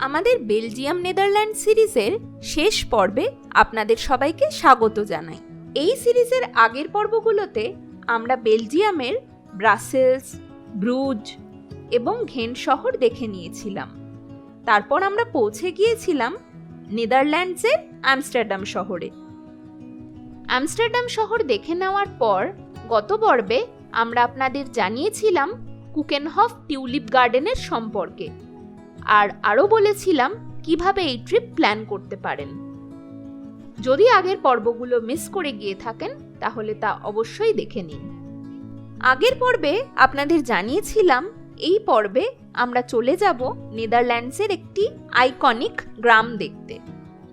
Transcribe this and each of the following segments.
আমাদের Belgium Netherland সিরিজের শেষ পর্বে আপনাদের সবাইকে স্বাগত জানাই। এই সিরিজের আগের পর্বগুলোতে আমরা বেলজিয়ামের ব্রাসেলস, ব্রুজ এবং ঘেন শহর দেখে নিয়েছিলাম। তারপর আমরা পৌঁছে গিয়েছিলাম নেদারল্যান্ডসের আমস্টারডাম শহরে। আমস্টারডাম শহর দেখে নেওয়ার পর গত পর্বে আমরা আপনাদের জানিয়েছিলাম কুকেনহফ টিউলিপ গার্ডেনের সম্পর্কে। আর আরও বলেছিলাম কীভাবে এই ট্রিপ প্ল্যান করতে পারেন। যদি আগের পর্বগুলো মিস করে গিয়ে থাকেন, তাহলে তা অবশ্যই দেখে নিন। আগের পর্বে আপনাদের জানিয়েছিলাম, এই পর্বে আমরা চলে যাব নেদারল্যান্ডসের একটি আইকনিক গ্রাম দেখতে।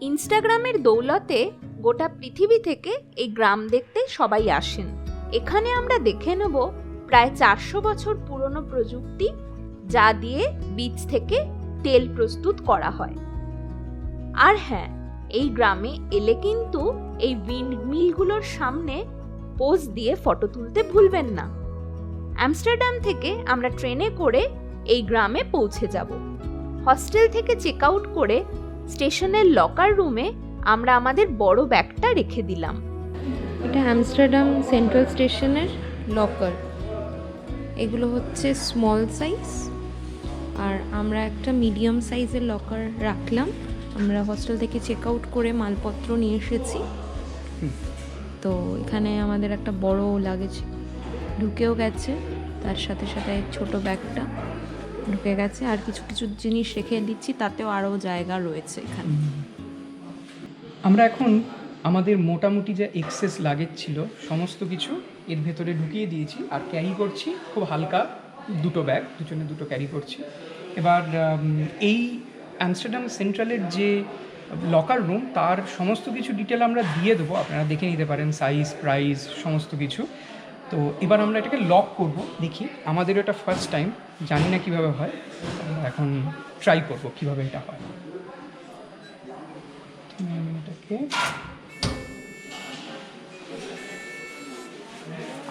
ইনস্টাগ্রামের দৌলতে গোটা পৃথিবী থেকে এই গ্রাম দেখতে সবাই আসেন। এখানে আমরা দেখে নেব প্রায় চারশো বছর পুরনো প্রযুক্তি, যা দিয়ে বীজ থেকে তেল প্রস্তুত করা হয়। আর হ্যাঁ এই গ্রামে এলে কিন্তু এই উইন্ড মিলগুলোর সামনে পোজ দিয়ে ফটো তুলতে ভুলবেন না। অ্যামস্টারডাম থেকে আমরা ট্রেনে করে এই গ্রামে পৌঁছে যাব। হস্টেল থেকে চেক আউট করে স্টেশনের লকার রুমে আমরা আমাদের বড় ব্যাগটা রেখে দিলাম। এটা আমস্টারডাম সেন্ট্রাল স্টেশনের লকার এগুলো হচ্ছে স্মল সাইজ আর আমরা একটা মিডিয়াম সাইজের লকার রাখলাম। আমরা হস্টেল থেকে চেক আউট করে মালপত্র নিয়ে এসেছি। তো এখানে আমাদের একটা বড় লাগেজ ঢুকেও গেছে। তার সাথে সাথে ছোট ব্যাগটা ঢুকে গেছে। আর কিছু কিছু জিনিস রেখে দিচ্ছি, তাতেও আরও জায়গা রয়েছে এখানে। আমরা এখন আমাদের মোটামুটি যে এক্সেস লাগেজ ছিল, সমস্ত কিছু এর ভেতরে ঢুকিয়ে দিয়েছি। আর ক্যারি করছি খুব হালকা। দুটো ব্যাগ দুজনে দুটো ক্যারি করছি। এবার এই অ্যামস্টারডাম সেন্ট্রালের যে লকার রুম তার সমস্ত কিছু ডিটেল আমরা দিয়ে দেবো। আপনারা দেখে নিতে পারেন সাইজ প্রাইস সমস্ত কিছু। তো এবার আমরা এটাকে লক করব। দেখি, আমাদেরও এটা ফার্স্ট টাইম জানি না কীভাবে হয়। এখন ট্রাই করব কীভাবে এটা হয়। এটাকে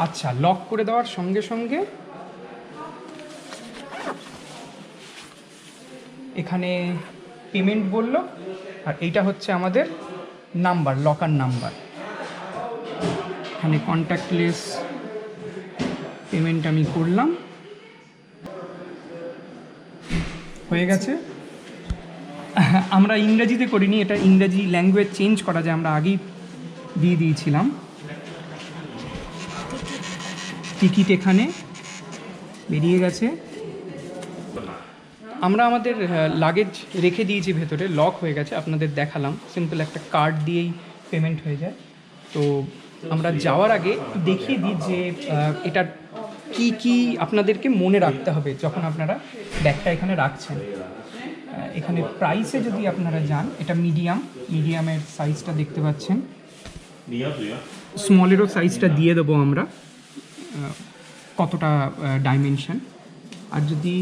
আচ্ছা লক করে দেওয়ার সঙ্গে সঙ্গে এখানে পেমেন্ট বলল, আর এইটা হচ্ছে আমাদের নাম্বার লকার নাম্বার এখানে কন্ট্যাক্টলেস পেমেন্ট আমি করলাম। হয়ে গেছে। আমরা ইংরাজিতে করিনি, এটা ইংরাজি ল্যাঙ্গুয়েজ চেঞ্জ করা যায়, আমরা আগেই দিয়ে দিয়েছিলাম। টিকিট এখানে বেরিয়ে গেছে। আমরা আমাদের লাগেজ রেখে দিয়েছি ভেতরে লক হয়ে গেছে, আপনাদের দেখালাম। সিম্পল একটা কার্ড দিয়েই পেমেন্ট হয়ে যায়। তো আমরা যাওয়ার আগে দেখিয়ে দিই যে এটা কি কি আপনাদেরকে মনে রাখতে হবে যখন আপনারা ব্যাগটা এখানে রাখছেন। এখানে প্রাইসে যদি আপনারা যান, এটা মিডিয়াম মিডিয়ামের সাইজটা দেখতে পাচ্ছেন। স্মলেরও সাইজটা দিয়ে দেবো আমরা কতটা ডাইমেনশন আর যদি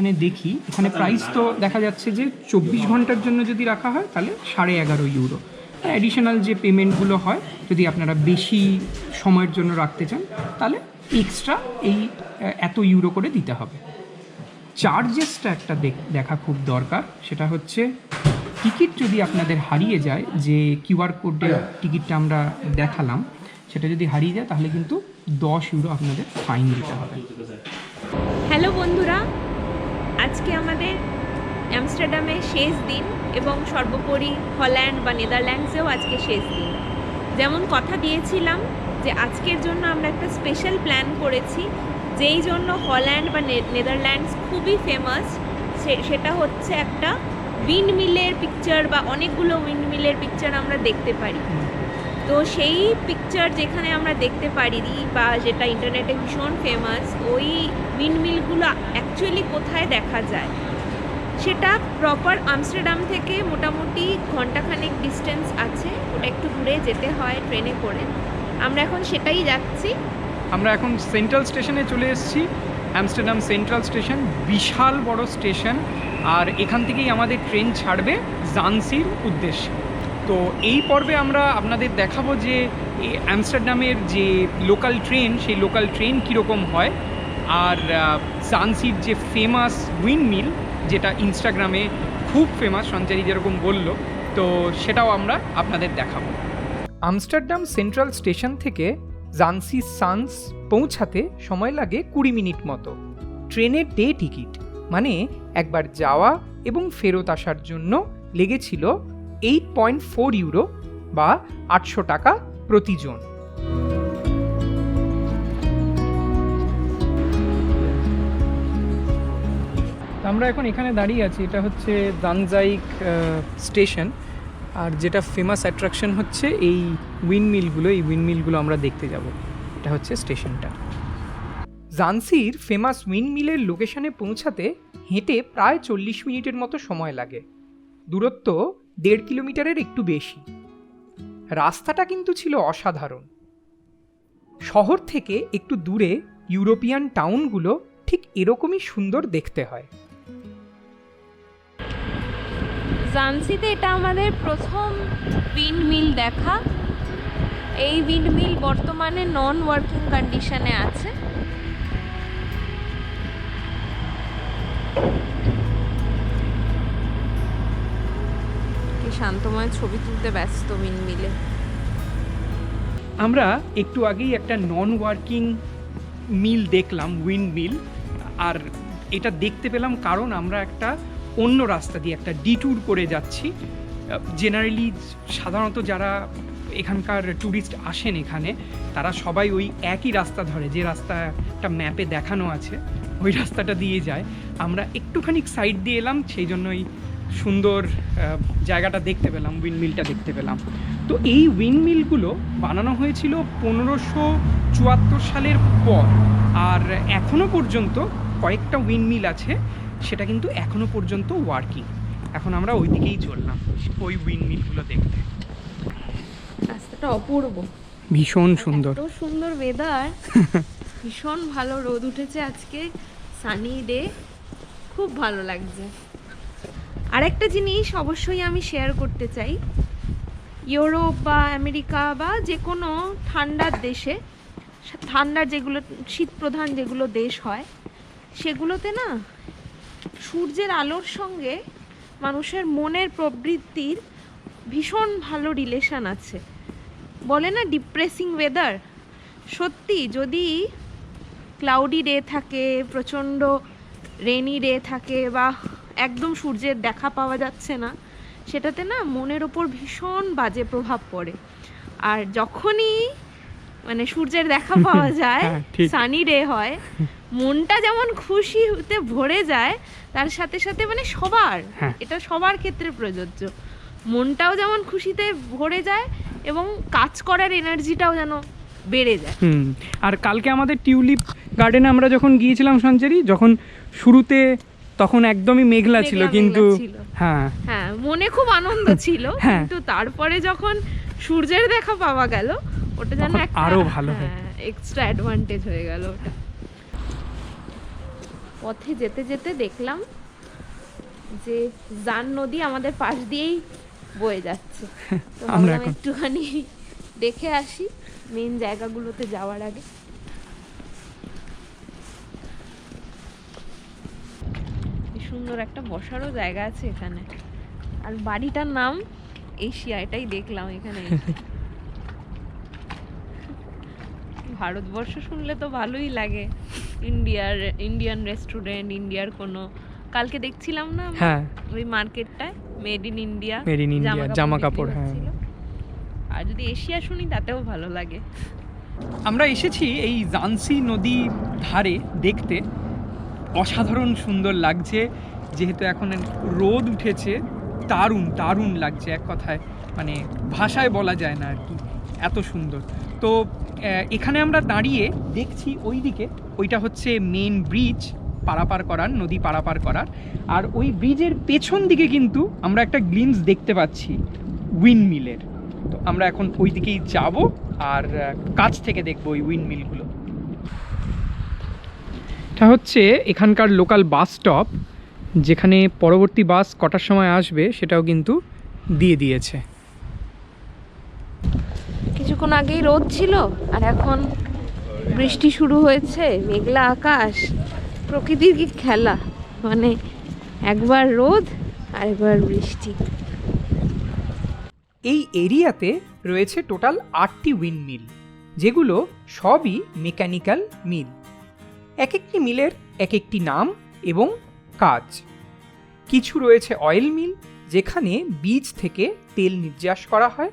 এখানে দেখি, এখানে প্রাইস তো দেখা যাচ্ছে যে চব্বিশ ঘণ্টার জন্য যদি রাখা হয়, তাহলে সাড়ে এগারো ইউরো অ্যাডিশনাল যে পেমেন্টগুলো হয়, যদি আপনারা বেশি সময়ের জন্য রাখতে চান, তাহলে এক্সট্রা এই এত ইউরো করে দিতে হবে। চার্জেসটা একটা দেখ- খুব দরকার, সেটা হচ্ছে টিকিট যদি আপনাদের হারিয়ে যায়, যে কিউআর কোডের টিকিটটা আমরা দেখালাম, সেটা যদি হারিয়ে যায়, তাহলে কিন্তু দশ ইউরো আপনাদের ফাইন দিতে হবে। হ্যালো বন্ধুরা আজকে আমাদের অ্যামস্টারডামে শেষ দিন এবং সর্বোপরি হল্যান্ড বা নেদারল্যান্ডসেও আজকে শেষ দিন। যেমন কথা দিয়েছিলাম যে আজকের জন্য আমরা একটা স্পেশাল প্ল্যান করেছি, যেই জন্য হল্যান্ড বা নেদারল্যান্ডস খুবই ফেমাস সেটা হচ্ছে একটা উইন্ড মিলের পিকচার বা অনেকগুলো উইন্ড মিলের পিকচার আমরা দেখতে পারি। তো সেই পিকচার যেখানে আমরা দেখতে পারি বা যেটা ইন্টারনেটে ভীষণ ফেমাস ওই উইন্ডমিলগুলো অ্যাকচুয়ালি কোথায় দেখা যায়? সেটা প্রপার আমস্টারডাম থেকে মোটামুটি ঘন্টাখানেক ডিস্টেন্স আছে। ওটা একটু দূরে যেতে হয় ট্রেনে করে। আমরা এখন সেটাই যাচ্ছি। আমরা এখন সেন্ট্রাল স্টেশনে চলে এসেছি। অ্যামস্টারডাম সেন্ট্রাল স্টেশন বিশাল বড় স্টেশন আর এখান থেকেই আমাদের ট্রেন ছাড়বে জানসির উদ্দেশ্যে। তো এই পর্বে আমরা আপনাদের দেখাবো যে এই অ্যামস্টারডামের যে লোকাল ট্রেন সেই লোকাল ট্রেন কীরকম হয়। আর আহ, জানসির যে ফেমাস উইন্ড মিল যেটা ইনস্টাগ্রামে খুব ফেমাস সঞ্চারী যেরকম বলল তো সেটাও আমরা আপনাদের দেখাবো। আমস্টারডাম সেন্ট্রাল স্টেশন থেকে জানসি সান্স পৌঁছাতে সময় লাগে কুড়ি মিনিট মতো। ট্রেনের ডে টিকিট মানে একবার যাওয়া এবং ফেরত আসার জন্য লেগেছিল এইট পয়েন্ট ফোর ইউরো বা আটশো টাকা প্রতিজন আমরা এখন এখানে দাঁড়িয়ে আছি, এটা হচ্ছে দানজাইক স্টেশন। আর যেটা ফেমাস অ্যাট্রাকশন হচ্ছে এই উইন্ডমিলগুলো এই উইন্ডমিলগুলো আমরা দেখতে যাব। এটা হচ্ছে স্টেশনটা। জানসির ফেমাস উইন্ডমিলের লোকেশনে পৌঁছাতে হেঁটে প্রায় চল্লিশ মিনিটের মতো সময় লাগে। দূরত্ব দেড় কিলোমিটারের একটু বেশি। রাস্তাটা কিন্তু ছিল অসাধারণ। শহর থেকে একটু দূরে ইউরোপিয়ান টাউনগুলো ঠিক এরকমই সুন্দর দেখতে হয়। জানসিতে এটা আমাদের প্রথম উইন্ড মিল দেখা। এই উইন্ড মিল বর্তমানে নন ওয়ার্কিং কন্ডিশনে আছে। শান্তময় ছবি তুলতে ব্যস্ত উইন্ড মিলে আমরা একটু আগেই একটা নন ওয়ার্কিং মিল দেখলাম উইন্ড মিল আর এটা দেখতে পেলাম কারণ আমরা একটা অন্য রাস্তা দিয়ে একটা ডিট্যুর করে যাচ্ছি। জেনারেলি সাধারণত যারা এখানকার ট্যুরিস্ট আসেন এখানে, তারা সবাই ওই একই রাস্তা ধরে, যে রাস্তাটা ম্যাপে দেখানো আছে, ওই রাস্তাটা দিয়ে যায়। আমরা একটুখানি সাইড দিয়ে এলাম, সেই জন্যই সুন্দর জায়গাটা দেখতে পেলাম উইন্ডমিলটা দেখতে পেলাম। তো এই উইন্ডমিলগুলো বানানো হয়েছিল পনেরোশো চুয়াত্তর সালের পর, আর এখনও পর্যন্ত কয়েকটা উইন্ডমিল আছে। সেটা কিন্তু এখনও পর্যন্ত ওয়ার্কিং এখন আমরা ওই দিকেই চললাম ওই উইন্ডমিলগুলো দেখতে। রাস্তাটা অপূর্ব। ভীষণ সুন্দর এত সুন্দর। ওয়েদার ভীষণ ভালো রোদ উঠেছে আজকে সানি ডে খুব ভালো লাগছে। আরেকটা জিনিস অবশ্যই আমি শেয়ার করতে চাই। ইউরোপ বা আমেরিকা বা যে কোনো ঠান্ডার দেশে ঠান্ডার যেগুলো শীতপ্রধান যেগুলো দেশ হয় সেগুলোতে না সূর্যের আলোর সঙ্গে মানুষের মনের প্রবৃত্তির ভীষণ ভালো রিলেশন আছে। বলে না ডিপ্রেসিং ওয়েদার সত্যি যদি ক্লাউডি ডে থাকে প্রচণ্ড রেনি ডে থাকে বা একদম সূর্যের দেখা পাওয়া যাচ্ছে না সেটাতে না মনের ওপর ভীষণ বাজে প্রভাব পড়ে। আর যখনই মানে সূর্যের দেখা পাওয়া যায় হ্যাঁ, সানি ডে হয় মনটা যেমন খুশিতে ভরে যায় তার সাথে সাথে মানে সবার হ্যাঁ। এটা সবার ক্ষেত্রে প্রযোজ্য মনটাও যেমন খুশিতে ভরে যায় এবং কাজ করার এনার্জিটাও যেন বেড়ে যায় হুম আর কালকে আমাদের টিউলিপ গার্ডেনে আমরা যখন গিয়েছিলাম সঞ্চারি যখন শুরুতে তখন একদমই মেঘলা ছিল কিন্তু ছিল। হ্যাঁ হ্যাঁ মনে খুব আনন্দ ছিল হ্যাঁ। কিন্তু তারপরে যখন সূর্যের দেখা পাওয়া গেল ওটা যেন আরও ভালো এক্সট্রা অ্যাডভান্টেজ হয়ে গেল ওটা পথে যেতে যেতে দেখলাম যে জান নদী আমাদের পাশ দিয়েই বয়ে যাচ্ছে। তো আমরা একটুখানি দেখে আসি মেন জায়গাগুলোতে যাওয়ার আগে। সুন্দর একটা বসারও জায়গা আছে এখানে। আর বাড়িটার নাম এশিয়া এটাই দেখলাম এখানে। ভারতবর্ষ শুনলে তো ভালোই লাগে। ইন্ডিয়ার ইন্ডিয়ান রেস্টুরেন্ট ইন্ডিয়ার কোনো কালকে দেখছিলাম না হ্যাঁ। ওই মার্কেটটায় made in India Made in India, জামা কাপড়, হ্যাঁ। আর যদি এশিয়া শুনি তাতেও ভালো লাগে। আমরা এসেছি এই জানসি নদী ধারে দেখতে। অসাধারণ সুন্দর লাগছে। যেহেতু এখন রোদ উঠেছে দারুণ দারুণ লাগছে এক কথায়। মানে ভাষায় বলা যায় না আর কি এত সুন্দর। তো এখানে আমরা দাঁড়িয়ে দেখছি ওই দিকে ওইটা হচ্ছে মেন ব্রিজ পারাপার করার, নদী পারাপার করার। আর ওই ব্রিজের পেছন দিকে কিন্তু আমরা একটা গ্লিমস দেখতে পাচ্ছি উইন্ডমিলের তো আমরা এখন ওই দিকেই যাব আর কাছ থেকে দেখব ওই উইন্ডমিলগুলো এটা হচ্ছে এখানকার লোকাল বাস স্টপ যেখানে পরবর্তী বাস কটার সময় আসবে সেটাও কিন্তু দিয়ে দিয়েছে। কিছুক্ষণ আগেই রোদ ছিল, আর এখন বৃষ্টি শুরু হয়েছে, মেঘলা আকাশ, প্রকৃতির কি খেলা? মানে একবার রোদ আর একবার বৃষ্টি। এই এরিয়াতে রয়েছে টোটাল আটটি উইন্ড মিল যেগুলো সবই মেকানিক্যাল মিল এক একটি মিলের এক একটি নাম এবং কাজ। কিছু রয়েছে অয়েল মিল যেখানে বীজ থেকে তেল নির্যাস করা হয়,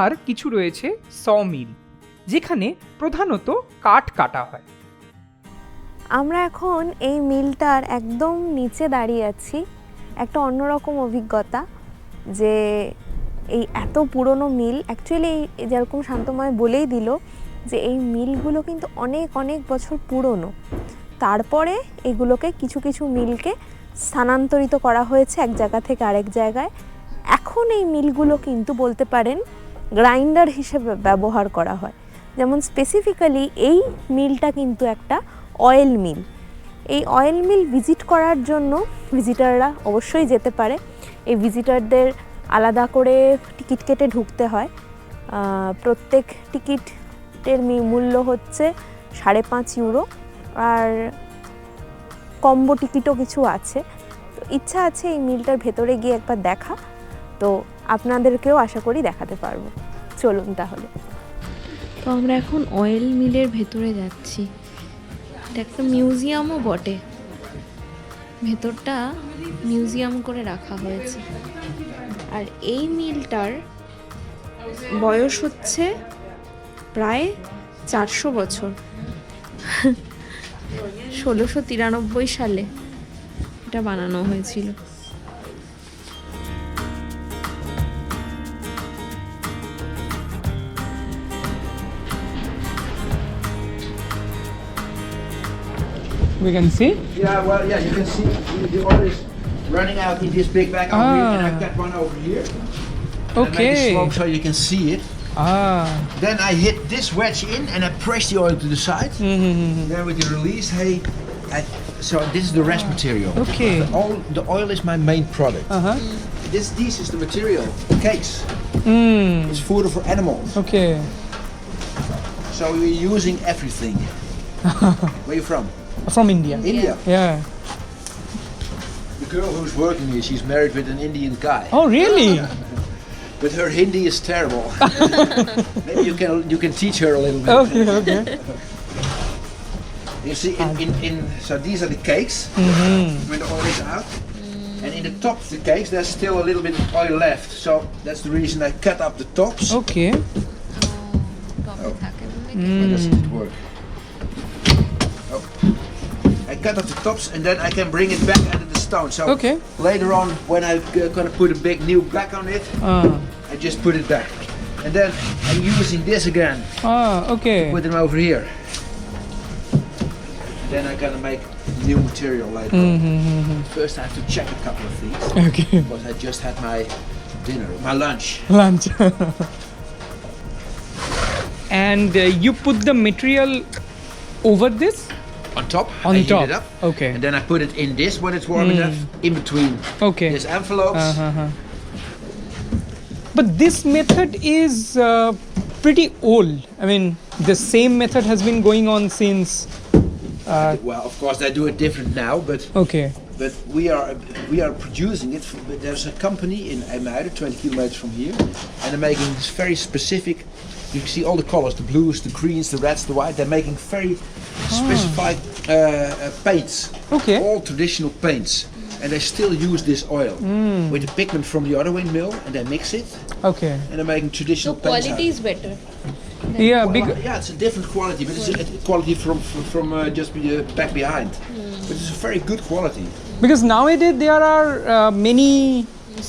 আর কিছু রয়েছে স মিল যেখানে প্রধানত কাঠ কাটা হয়। আমরা এখন এই মিলটার একদম নিচে দাঁড়িয়ে আছি। একটা অন্যরকম অভিজ্ঞতা যে এই এত পুরনো মিল অ্যাকচুয়ালি এই যেরকম শান্তময় বলেই দিল যে এই মিলগুলো কিন্তু অনেক অনেক বছর পুরনো। তারপরে এগুলোকে কিছু কিছু মিলকে স্থানান্তরিত করা হয়েছে এক জায়গা থেকে আরেক জায়গায়। এখন এই মিলগুলো কিন্তু বলতে পারেন গ্রাইন্ডার হিসেবে ব্যবহার করা হয়। যেমন স্পেসিফিক্যালি এই মিলটা কিন্তু একটা অয়েল মিল এই অয়েল মিল ভিজিট করার জন্য ভিজিটাররা অবশ্যই যেতে পারে। এই ভিজিটারদের আলাদা করে টিকিট কেটে ঢুকতে হয়। প্রত্যেক টিকিটের মূল্য হচ্ছে সাড়ে পাঁচ ইউরো। আর কম্বো টিকিটও কিছু আছে। তো ইচ্ছা আছে এই মিলটার ভেতরে গিয়ে একবার দেখা। তো আপনাদেরকেও আশা করি দেখাতে পারব। চলুন তাহলে। তো আমরা এখন অয়েল মিলের ভেতরে যাচ্ছি। এটা একটা মিউজিয়ামও বটে। ভেতরটা মিউজিয়াম করে রাখা হয়েছে। আর এই মিলটার বয়স হচ্ছে প্রায় চারশো বছর। ষোলোশো তিরানব্বই সালে এটা বানানো হয়েছিল। We can see? Yeah, well, yeah, you can see the oil is running out in this big bag over here, and I've ah. got one over here. Okay. I so you can see it. Ah. Then I hit this wedge in and I press the oil to the side. Mm -hmm. Then with the release, hey, I, so this is the rest ah. material. Okay. The oil, the oil is my main product. Uh huh. This, this is the material. Cakes. Mm. It's food for animals. Okay. So we're using everything. Where you from? From India. India? Yeah. The girl who's working here, she's married with an Indian guy. Oh, really? but her Hindi is terrible. Maybe you can you can teach her a little bit. Okay, okay. you see, in, in, in, so these are the cakes mm-hmm. when the oil is out, and in the top of the cakes there's still a little bit of oil left. So that's the reason I cut up the tops. Okay. Oh, oh. mm. Doesn't work. Oh. I cut off the tops and then I can bring it back under the stone. So okay. later on, when I'm uh, gonna put a big new black on it, uh. I just put it back. And then I'm using this again. Ah, okay. Put them over here. Then I'm gonna make new material later mm -hmm. Mm-hmm. First, I have to check a couple of things. Okay. But I just had my dinner, my lunch. Lunch. and uh, you put the material over this? On top, On I heat top, it up. okay. And then I put it in this when it's warm enough, in between okay these envelopes. uh-huh. but this method is uh, pretty old i mean the same method has been going on since uh, Well, of course, they do it different now, but okay but we are we are producing it. But there's a company in IJmuiden, 20 kilometers from here, and they're making this very specific. You can see all the colors: the blues, the greens, the reds, the white. They're making very specified uh, uh, paints. Okay. All traditional paints, and they still use this oil with the pigment from the other windmill, and they mix it, okay and they're making traditional paints. quality is better yeah Well, big yeah, it's a different quality, but it's a, a quality from from, from uh, just be, uh, back behind. But it's a very good quality. because nowadays there are uh, many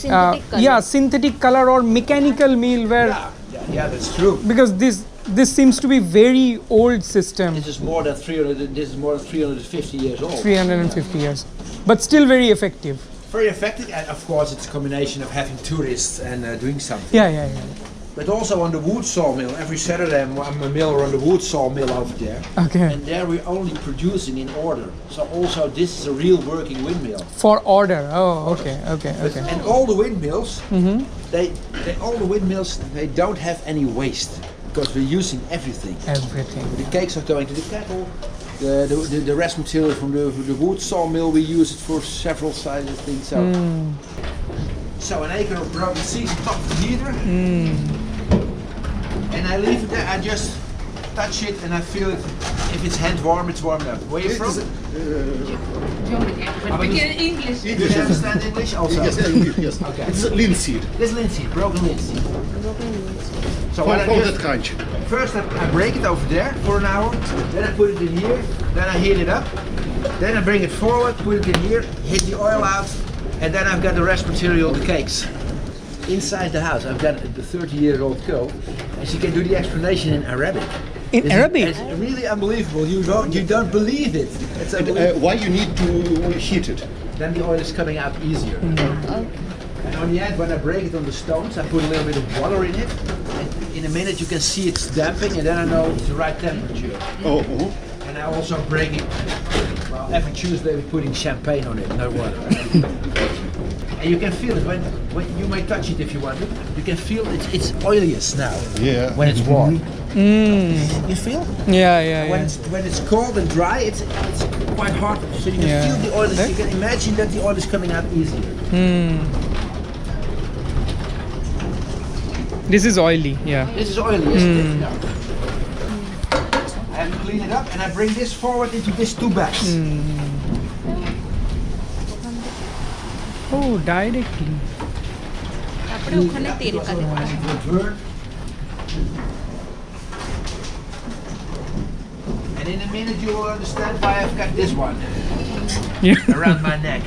uh, yeah synthetic color or mechanical meal where Yeah, yeah, yeah, that's true. because this this seems to be very old system This is more than 300. This is more than 350 years old. 350 years but still very effective Very effective, and of course, it's a combination of having tourists and uh, doing something. yeah yeah yeah But also on the wood sawmill. Every Saturday, I'm, a miller on the wood sawmill over there, okay and there we're only producing in order. So also, this is a real working windmill. for order oh okay okay But- okay And all the windmills, mm-hmm. they, they, all the windmills, they don't have any waste because we're using everything. everything The cakes are going to the kettle, The, the, the, the rest material from the, the wood sawmill, we use it for several sizes of things. So, mm. so an acre of broken seeds on top heater. And I leave it there, I just touch it and I feel it. If it's hand warm, it's warm enough. Where are you from? English. Do you understand English also? Yes, yes, yes. Okay. It's linseed. This is linseed, broken linseed. So what I from just- that country. First I, I break it over there for an hour, then I put it in here, then I heat it up, then I bring it forward, put it in here, hit the oil out, and then I've got the rest material, the cakes. Inside the house, I've got the 30 year old girl, and she can do the explanation in Arabic. In It's- Arabic? It's really unbelievable. You don't, you don't believe it. It's And, uh, why you need to heat it? then the oil is coming out easier. And on the end, when I break it on the stones, I put a little bit of water in it. And in a minute, you can see it's damping, and then I know it's the right temperature. Oh, uh-huh. And I also break it. Well, every Tuesday we're putting champagne on it, no water. and you can feel it when, when you may touch it if you want it. You can feel it's it's oiliest now yeah. when it's mm-hmm. warm. Mm. You feel? Yeah, yeah, When it's when it's cold and dry, it's it's quite hard. So you can Yeah. feel the oil. Is, you can imagine that the oil is coming out easier. Hmm. This is oily, yeah. This is oily, isn't it? Hmm. No. I have to clean it up and I bring this forward into these two bags. Hmm. Oh, directly. তারপরে ওখানে তেল কাটে Burn. And in a minute you will understand why I've got this one Yeah. around my neck.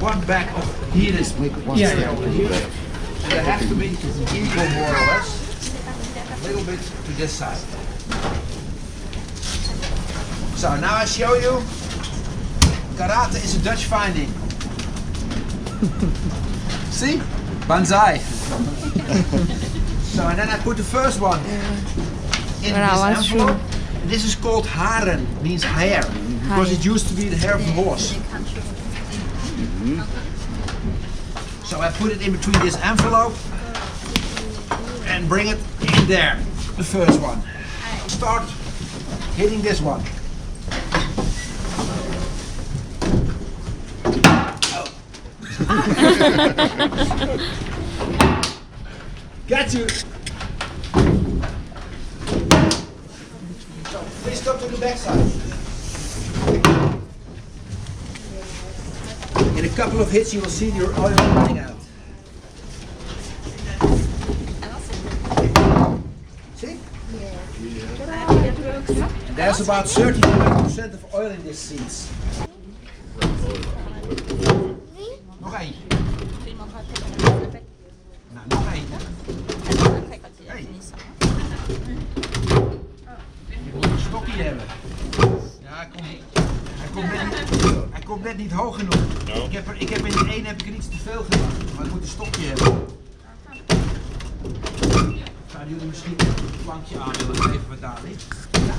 One bag of heated Yeah, material here. And it has to be equal more or less. A little bit to this side. So now I show you. Karate is a Dutch finding. See? Banzai. so and then I put the first one in I this envelope. This is called haren, means hair, because it used to be the hair of the horse. Mm-hmm. So I put it in between this envelope and bring it in there, the first one. Start hitting this one. Got you. So please stop to the backside. In a couple of hits, you will see your oil running out. See? And there's about 30 percent of oil in these seeds. Niet hoog genoeg. No. Ik heb, er, ik heb in de ene heb ik er iets te veel gedaan. Maar ik moet een stokje hebben. Zouden jullie misschien een plankje aan willen geven wat daar ligt? Ja.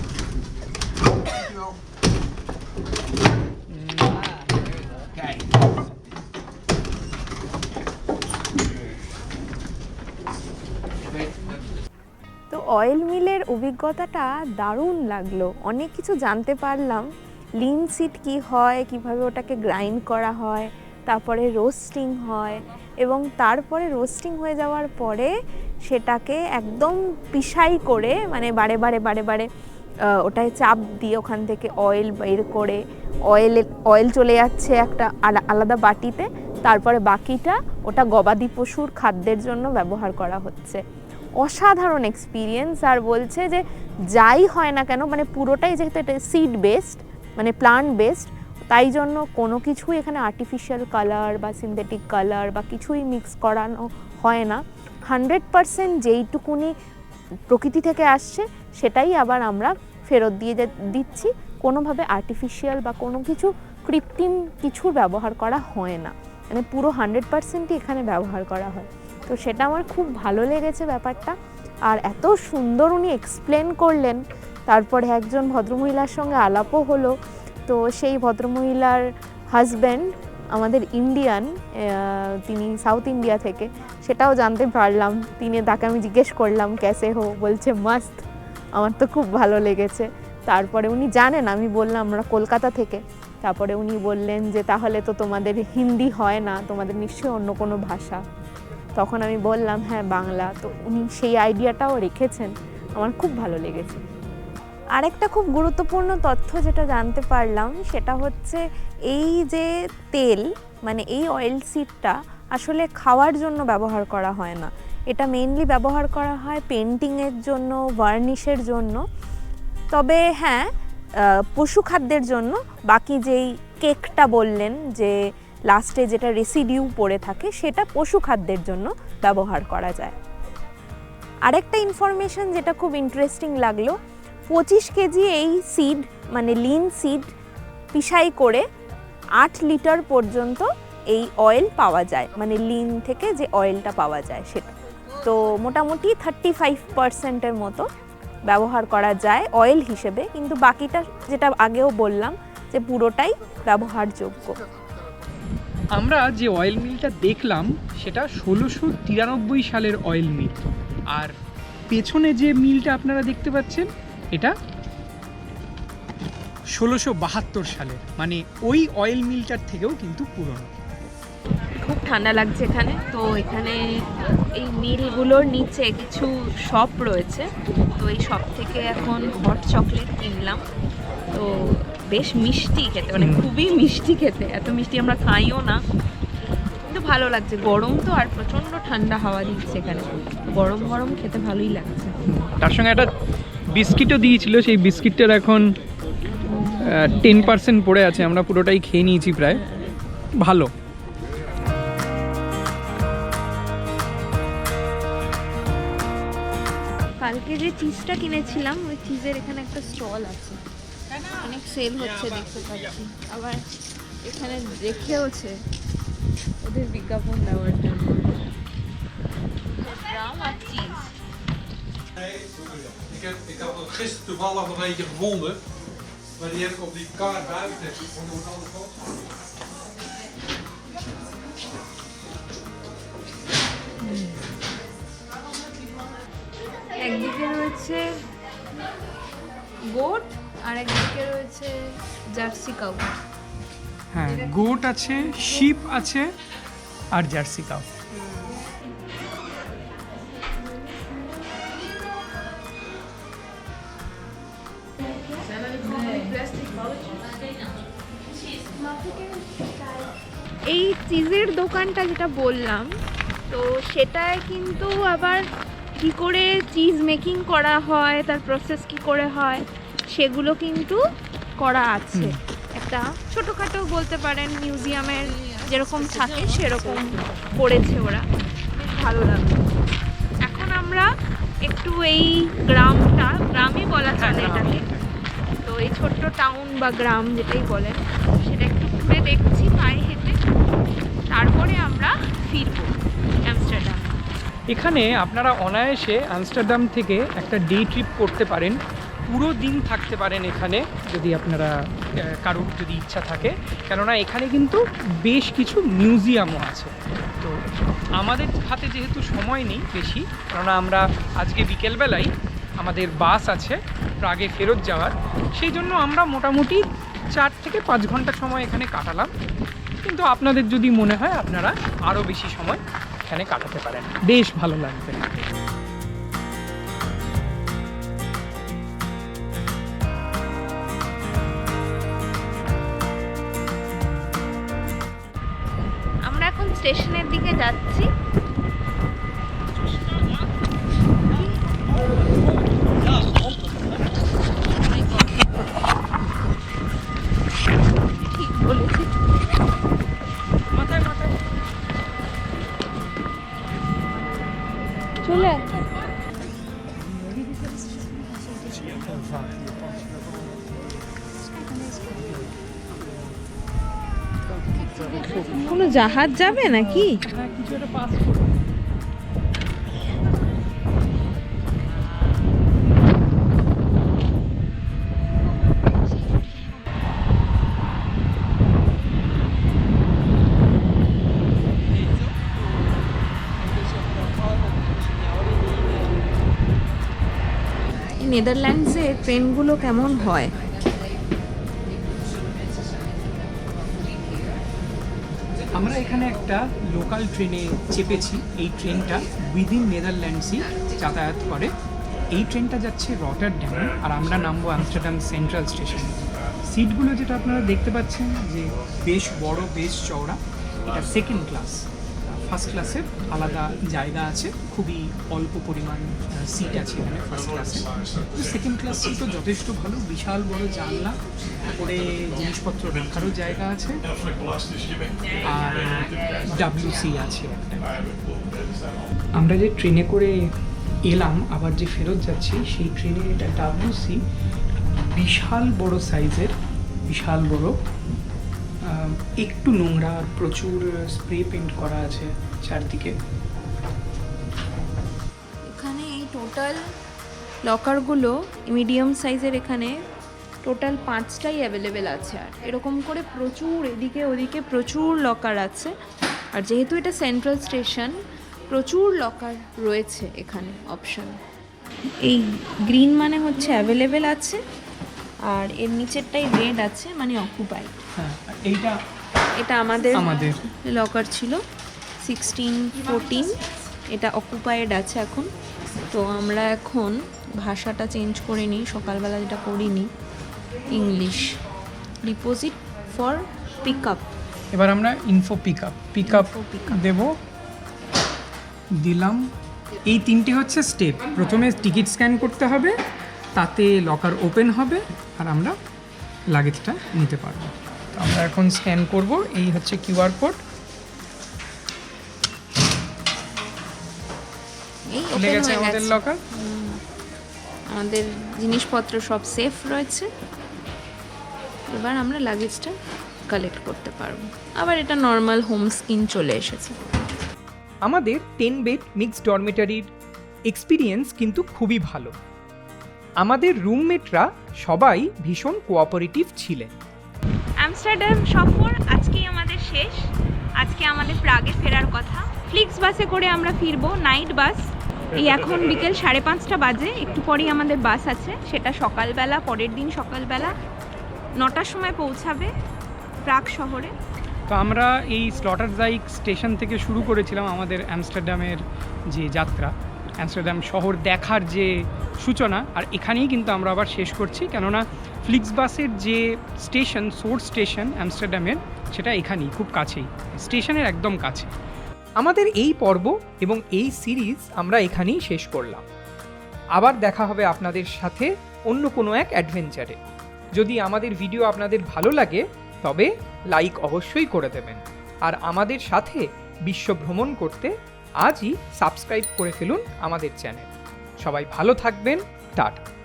Dankjewel. Kijk. তো oil মিলের অভিজ্ঞতাটা দারুণ লাগল অনেক কিছু জানতে পারলাম Lin seat কী হয়, কীভাবে ওটাকে গ্রাইন্ড করা হয়, তারপরে রোস্টিং হয় এবং তারপরে রোস্টিং হয়ে যাওয়ার পরে সেটাকে একদম পিসাই করে মানে বারে বারে বারে বারে ওটায় চাপ দিয়ে ওখান থেকে অয়েল বের করে অয়েল অয়েল চলে যাচ্ছে একটা আলা- আলাদা বাটিতে, তারপরে বাকিটা ওটা গবাদি পশুর খাদ্যের জন্য ব্যবহার করা হচ্ছে। অসাধারণ এক্সপিরিয়েন্স আর বলছে যে যাই হয় না কেন মানে পুরোটাই যেহেতু এটা সিড বেসড মানে প্লান্ট বেসড তাই জন্য কোনো কিছুই এখানে আর্টিফিশিয়াল কালার বা সিনথেটিক কালার বা কিছুই মিক্স করানো হয় না। হান্ড্রেড পারসেন্ট যেইটুকুনি প্রকৃতি থেকে আসছে, সেটাই আবার আমরা ফেরত দিয়ে দিচ্ছি। কোনোভাবে আর্টিফিশিয়াল বা কোনো কিছু কৃত্রিম কিছুর ব্যবহার করা হয় না। মানে পুরো হান্ড্রেড পার্সেন্টই এখানে ব্যবহার করা হয়। তো সেটা আমার খুব ভালো লেগেছে ব্যাপারটা। আর এত সুন্দর উনি এক্সপ্লেন করলেন। তারপরে একজন ভদ্রমহিলার সঙ্গে আলাপও হলো। তো সেই ভদ্রমহিলার হাজব্যান্ড আমাদের ইন্ডিয়ান তিনি সাউথ ইন্ডিয়া থেকে, সেটাও জানতে পারলাম। তিনি তাকে আমি জিজ্ঞেস করলাম ক্যাসে হো? বলছে, মাস্ত, আমার তো খুব ভালো লেগেছে। তারপরে উনি জানেন, আমি বললাম, আমরা কলকাতা থেকে। তারপরে উনি বললেন যে, তাহলে তো তোমাদের হিন্দি হয় না, তোমাদের নিশ্চয়ই অন্য কোনো ভাষা। তখন আমি বললাম হ্যাঁ বাংলা। তো উনি সেই আইডিয়াটাও রেখেছেন। আমার খুব ভালো লেগেছে। আরেকটা খুব গুরুত্বপূর্ণ তথ্য যেটা জানতে পারলাম, সেটা হচ্ছে এই যে তেল মানে এই অয়েল সিডটা আসলে খাওয়ার জন্য ব্যবহার করা হয় না। এটা মেইনলি ব্যবহার করা হয় পেন্টিংয়ের জন্য ভার্নিশের জন্য। তবে হ্যাঁ পশু খাদ্যের জন্য। বাকি যেই কেকটা বললেন যে লাস্টে যেটা রেসিডিউ পড়ে থাকে, সেটা পশু খাদ্যের জন্য ব্যবহার করা যায়। আরেকটা ইনফরমেশন যেটা খুব ইন্টারেস্টিং লাগল পঁচিশ কেজি এই সিড মানে লিন সিড পিসাই করে আট লিটার পর্যন্ত এই অয়েল পাওয়া যায় মানে লিন থেকে যে অয়েলটা পাওয়া যায় সেটা। তো মোটামুটি থার্টি ফাইভ পার্সেন্টের মতো ব্যবহার করা যায় অয়েল হিসেবে, কিন্তু বাকিটা যেটা আগেও বললাম যে পুরোটাই ব্যবহারযোগ্য। আমরা যে অয়েল মিলটা দেখলাম, সেটা ষোলোশো তিরানব্বই সালের অয়েল মিল আর পেছনে যে মিলটা আপনারা দেখতে পাচ্ছেন এটা? ষোলোশো বাহাত্তর সালের মানে ওই অয়েল মিলটার থেকেও কিন্তু পুরনো। খুব ঠান্ডা লাগছে এখানে। তো এখানে এই মিলগুলোর নিচে কিছু শপ রয়েছে। তো এই শপ থেকে এখন হট চকলেট কিনলাম। তো বেশ মিষ্টি খেতে মানে খুবই মিষ্টি খেতে। এত মিষ্টি আমরা খাইও না। কিন্তু ভালো লাগছে। গরম তো আর প্রচণ্ড ঠান্ডা হাওয়া দিচ্ছে এখানে। গরম গরম খেতে ভালোই লাগছে। তার সঙ্গে একটা বিস্কিটও দিয়েছিল সেই বিস্কিটটার এখন টেন পার্সেন্ট পড়ে আছে আমরা পুরোটাই খেয়ে নিয়েছি প্রায়। ভালো। কালকে যে চিজটা কিনেছিলাম ওই চিজের এখানে একটা স্টল আছে। অনেক সেল হচ্ছে দেখতে পাচ্ছি। আবার এখানে রেখেওছে ওদের বিজ্ঞাপন দেওয়ার জন্য। আর cheese Ik heb, ik had het gisteren toevallig nog eentje gevonden. Maar die heb ik op die kaart buiten. Want er wordt alle foto's. একদিকে রয়েছে গোট আর একদিকে রয়েছে জার্সি কাউ হ্যাঁ গোট আছে শিপ আছে আর জার্সি কাউ দোকানটা যেটা বললাম তো সেটায় কিন্তু আবার কি করে চিজ মেকিং করা হয় তার প্রসেস কি করে হয় সেগুলো কিন্তু করা আছে। একটা ছোটোখাটো বলতে পারেন মিউজিয়ামের যেরকম থাকে সেরকম করেছে ওরা। বেশ ভালো লাগল। এখন আমরা একটু এই গ্রামটা গ্রামই বলা চলে এটাকে। তো এই ছোট্ট টাউন বা গ্রাম যেটাই বলেন সেটা একটু তারপরে আমরা ফিরবো অ্যামস্টারডাম। এখানে আপনারা অনায়াসে আমস্টারডাম থেকে একটা ডে ট্রিপ করতে পারেন। পুরো দিন থাকতে পারেন এখানে, যদি আপনারা কারোর যদি ইচ্ছা থাকে। কেননা এখানে কিন্তু বেশ কিছু মিউজিয়ামও আছে। তো আমাদের হাতে যেহেতু সময় নেই বেশি, কেননা আমরা আজকে বিকেলবেলায় আমাদের বাস আছে প্রাগে ফেরত যাওয়ার। সেই জন্য আমরা মোটামুটি চার থেকে পাঁচ ঘণ্টা সময় এখানে কাটালাম। কিন্তু আপনাদের যদি মনে হয় আপনারা আরও বেশি সময় এখানে কাটাতে পারেন। বেশ ভালো লাগবে। আমরা এখন স্টেশনের দিকে যাচ্ছি। জাহাজ যাবে নাকি? নেদারল্যান্ডসে ট্রেনগুলো কেমন হয়? আমরা এখানে একটা লোকাল ট্রেনে চেপেছি। এই ট্রেনটা উইদিন নেদারল্যান্ডসই যাতায়াত করে। এই ট্রেনটা যাচ্ছে রটার ড্যামে আর আমরা নামবো আমস্টারডাম সেন্ট্রাল স্টেশনে সিটগুলো যেটা আপনারা দেখতে পাচ্ছেন, যে বেশ বড়, বেশ চওড়া, এটা সেকেন্ড ক্লাস ফার্স্ট ক্লাসের আলাদা জায়গা আছে, খুবই অল্প পরিমাণ সিট আছে এখানে ফার্স্ট ক্লাসে সেকেন্ড ক্লাস সিটও যথেষ্ট ভালো, বিশাল বড় জানলা করে জিনিসপত্র রাখারও জায়গা আছে, আর ডাব্লিউসি আছে একটা। আমরা যে ট্রেনে করে এলাম, আবার যে ফেরত যাচ্ছি, সেই ট্রেনে এটা ডাব্লিউসি বিশাল বড় সাইজের বিশাল বড় একটু নোংরা আর প্রচুর স্প্রে পেন্ট করা আছে চারদিকে। এখানে এই টোটাল লকারগুলো মিডিয়াম সাইজের এখানে টোটাল পাঁচটাই অ্যাভেলেবেল আছে। আর এরকম করে প্রচুর এদিকে ওদিকে প্রচুর লকার আছে। আর যেহেতু এটা সেন্ট্রাল স্টেশন প্রচুর লকার রয়েছে এখানে অপশন এই গ্রিন মানে হচ্ছে অ্যাভেলেবেল আছে আর এর নিচেরটাই রেড আছে মানে অকুপাইড হ্যাঁ। এইটা এটা আমাদের আমাদের। লকার ছিল সিক্সটিন ফোরটিন এটা অকুপায়েড আছে এখন। তো আমরা এখন ভাষাটা চেঞ্জ করে নিই সকালবেলা যেটা করিনি English deposit for pick up এবার আমরা info pick up pick up. দেব দিলাম। এই তিনটে হচ্ছে স্টেপ প্রথমে টিকিট স্ক্যান করতে হবে তাতে লকার ওপেন হবে আর আমরা লাগেজটা নিতে পারব। আমরা এখন স্ক্যান করব এই হচ্ছে কিউআর কোড খুলে গেছে আমাদের লকার আমাদের জিনিসপত্র সব সেফ রয়েছে। এবার আমরা লাগেজটা কালেক্ট করতে পারব। আবার এটা নর্মাল হোম স্কিন চলে এসেছে। আমাদের টেন বেড মিক্স ডরমেটারির এক্সপিরিয়েন্স কিন্তু খুবই ভালো। আমাদের রুমমেটরা সবাই ভীষণ কোঅপারেটিভ ছিলেন। আমস্টারডাম সফর আজকেই আমাদের শেষ। আজকে আমাদের প্রাগে ফেরার কথা। ফ্লিক্স বাসে করে আমরা ফিরবো নাইট বাস এই এখন বিকেল সাড়ে পাঁচটা বাজে, একটু পরেই আমাদের বাস আছে। সেটা সকালবেলা, পরের দিন সকালবেলা, নটার সময় পৌঁছাবে প্রাগ শহরে। তো আমরা এই স্লটারজাইক স্টেশন থেকে শুরু করেছিলাম আমাদের অ্যামস্টারডামের যে যাত্রা। অ্যামস্টারডাম শহর দেখার যে সূচনা, আর এখানেই কিন্তু আমরা আবার শেষ করছি। কেননা ফ্লিক্স বাসের যে স্টেশন, সোর্স স্টেশন অ্যামস্টারডামের, সেটা এখানেই, খুব কাছেই। স্টেশনের একদম কাছে। আমাদের এই পর্ব এবং এই সিরিজ আমরা এখানেই শেষ করলাম। আবার দেখা হবে আপনাদের সাথে অন্য কোনো এক অ্যাডভেঞ্চারে। যদি আমাদের ভিডিও আপনাদের ভালো লাগে, তবে লাইক অবশ্যই করে দেবেন। আর আমাদের সাথে বিশ্ব ভ্রমণ করতে আজই সাবস্ক্রাইব করে ফেলুন আমাদের চ্যানেল। সবাই ভালো থাকবেন। টাটা।